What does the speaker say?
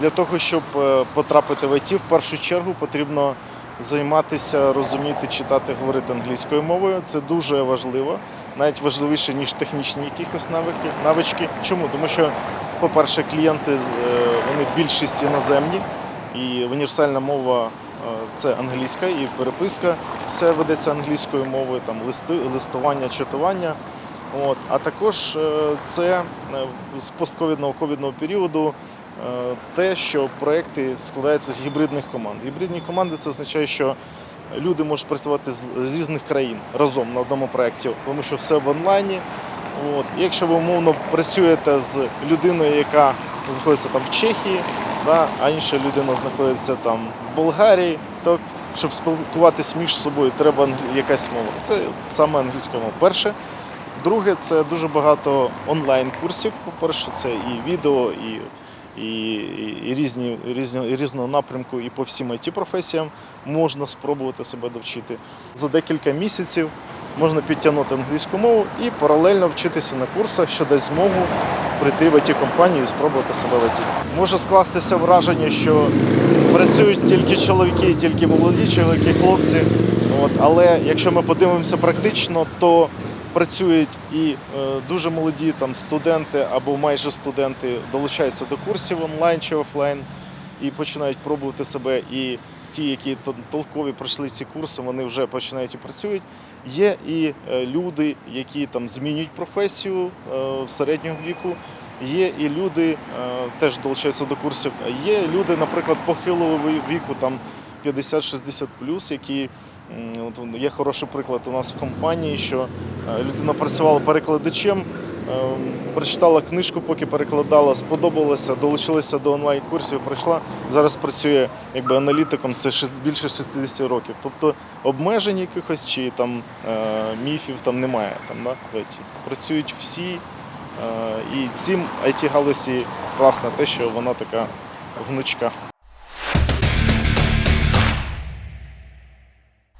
Для того, щоб е, потрапити в ІТ, в першу чергу потрібно займатися, розуміти, читати, говорити англійською мовою. Це дуже важливо, навіть важливіше, ніж технічні якихось навики, навички. Чому? Тому що, по-перше, клієнти е, вони більшість іноземні, і універсальна мова е, це англійська, і переписка все ведеться англійською мовою, там листи, листування, читування. От. А також це з постковідного ковідного періоду те, що проекти складаються з гібридних команд. Гібридні команди це означає, що люди можуть працювати з з різних країн разом на одному проєкті, тому що все в онлайні. От. Якщо ви умовно працюєте з людиною, яка знаходиться там в Чехії, да, а інша людина знаходиться там в Болгарії, то щоб спілкуватись між собою, треба якась мова. Це саме англійська мова. Перше. Друге, це дуже багато онлайн-курсів. По-перше, це і відео, і, і, і, різні, різні, різного напрямку, і по всім it професіям можна спробувати себе довчити. За декілька місяців можна підтягнути англійську мову і паралельно вчитися на курсах, що дасть змогу прийти в it компанію і спробувати себе в IT. Може скластися враження, що працюють тільки чоловіки, тільки молоді чоловіки, хлопці. От, але якщо ми подивимося практично, то працюють і е, дуже молоді там студенти або майже студенти долучаються до курсів онлайн чи офлайн і починають пробувати себе. І ті, які тол- толкові пройшли ці курси, вони вже починають і працюють. Є і е, люди, які там змінюють професію е, в середнього віку. Є і люди, теж долучаються до курсів. Є люди, наприклад, похилого віку, там 50-60 які от є хороший приклад у нас в компанії, що е, людина працювала перекладачем, е, прочитала книжку, поки перекладала, сподобалося, долучилася до онлайн-курсів, прийшла. Зараз працює якби аналітиком, це більше 60 років. Тобто обмежень якихось чи там е, міфів там немає. Там, да. Працюють всі. Е, І цим it галузі класне те, що вона така гнучка.